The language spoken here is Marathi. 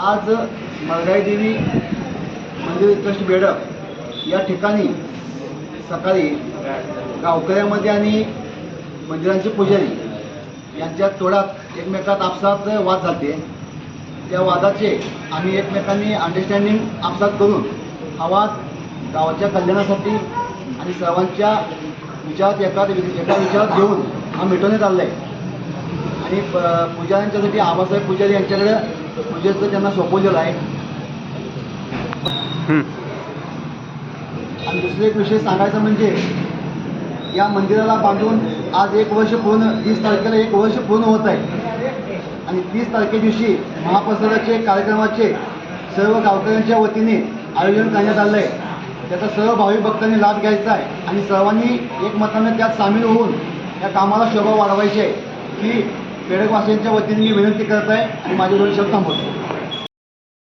आज मळगाई देवी मंदिर ट्रस्ट बेडक या ठिकाणी सकाळी गावकऱ्यामध्ये आणि मंदिरांचे पुजारी यांच्या तोडात एकमेकात आपसात वाद झाले त्या वादाचे आम्ही एकमेकांनी अंडरस्टँडिंग आपसात करून हा वाद गावाच्या कल्याणासाठी आणि सर्वांच्या विचारात एका एका विचारात घेऊन हा मिटवण्यात आला आहे. आणि प- पुजाऱ्यांच्यासाठी आबासाहेब पुजारी यांच्याकडे पूजेचं त्यांना सोपवलेलं आहे. आणि दुसरं एक विषय सांगायचा म्हणजे या मंदिराला बांधून आज एक वर्ष पूर्ण तीस तारखेला एक वर्ष पूर्ण होत आहे. आणि तीस तारखे दिवशी महाप्रसादाचे कार्यक्रमाचे सर्व गावकऱ्यांच्या वतीने आयोजन करण्यात आलं आहे. त्याचा सर्व भाविक भक्तांनी लाभ घ्यायचा आहे. आणि सर्वांनी एकमताने त्यात सामील होऊन या कामाला शोभा वाढवायची आहे. ही पेडकवासियांच्या वतीने मी विनंती करत आहे आणि माझे दोन शब्द थांबवतो.